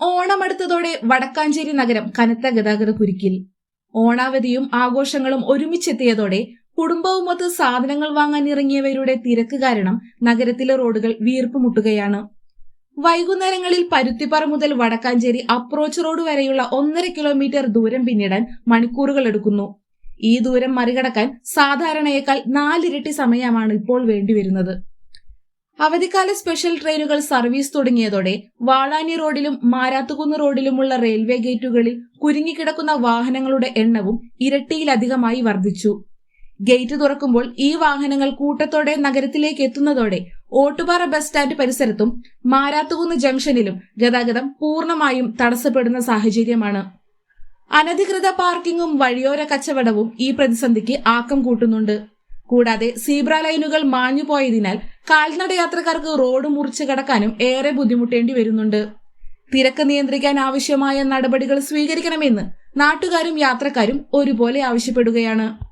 ഓണമെടുത്തതോടെ വടക്കാഞ്ചേരി നഗരം കനത്ത ഗതാഗത കുരുക്കിൽ. ഓണാവധിയും ആഘോഷങ്ങളും ഒരുമിച്ചെത്തിയതോടെ കുടുംബവുമൊത്ത് സാധനങ്ങൾ വാങ്ങാൻ ഇറങ്ങിയവരുടെ തിരക്ക് കാരണം നഗരത്തിലെ റോഡുകൾ വീർപ്പ് മുട്ടുകയാണ്. വൈകുന്നേരങ്ങളിൽ പരുത്തിപ്പാറ മുതൽ വടക്കാഞ്ചേരി അപ്രോച്ച് റോഡ് വരെയുള്ള ഒന്നര കിലോമീറ്റർ ദൂരം പിന്നിടാൻ മണിക്കൂറുകൾ എടുക്കുന്നു. ഈ ദൂരം മറികടക്കാൻ സാധാരണയേക്കാൾ നാലിരട്ടി സമയമാണ് ഇപ്പോൾ വേണ്ടിവരുന്നത്. അവധിക്കാല സ്പെഷ്യൽ ട്രെയിനുകൾ സർവീസ് തുടങ്ങിയതോടെ വാളാനി റോഡിലും മാരാത്തുകുന്ന് റോഡിലുമുള്ള റെയിൽവേ ഗേറ്റുകളിൽ കുരുങ്ങിക്കിടക്കുന്ന വാഹനങ്ങളുടെ എണ്ണവും ഇരട്ടിയിലധികമായി വർദ്ധിച്ചു. ഗേറ്റ് തുറക്കുമ്പോൾ ഈ വാഹനങ്ങൾ കൂട്ടത്തോടെ നഗരത്തിലേക്ക് എത്തുന്നതോടെ ഓട്ടുപാറ ബസ് സ്റ്റാൻഡ് പരിസരത്തും മാരാത്തുകുന്ന് ജംഗ്ഷനിലും ഗതാഗതം പൂർണമായും തടസ്സപ്പെടുന്ന സാഹചര്യമാണ്. അനധികൃത പാർക്കിങ്ങും വഴിയോര കച്ചവടവും ഈ പ്രതിസന്ധിക്ക് ആക്കം കൂട്ടുന്നുണ്ട്. കൂടാതെ സീബ്ര ലൈനുകൾ മാഞ്ഞുപോയതിനാൽ കാൽനട യാത്രക്കാർക്ക് റോഡ് മുറിച്ചു കടക്കാനും ഏറെ ബുദ്ധിമുട്ടേണ്ടി വരുന്നുണ്ട്. തിരക്ക് നിയന്ത്രിക്കാൻ ആവശ്യമായ നടപടികൾ സ്വീകരിക്കണമെന്ന് നാട്ടുകാരും യാത്രക്കാരും ഒരുപോലെ ആവശ്യപ്പെടുകയാണ്.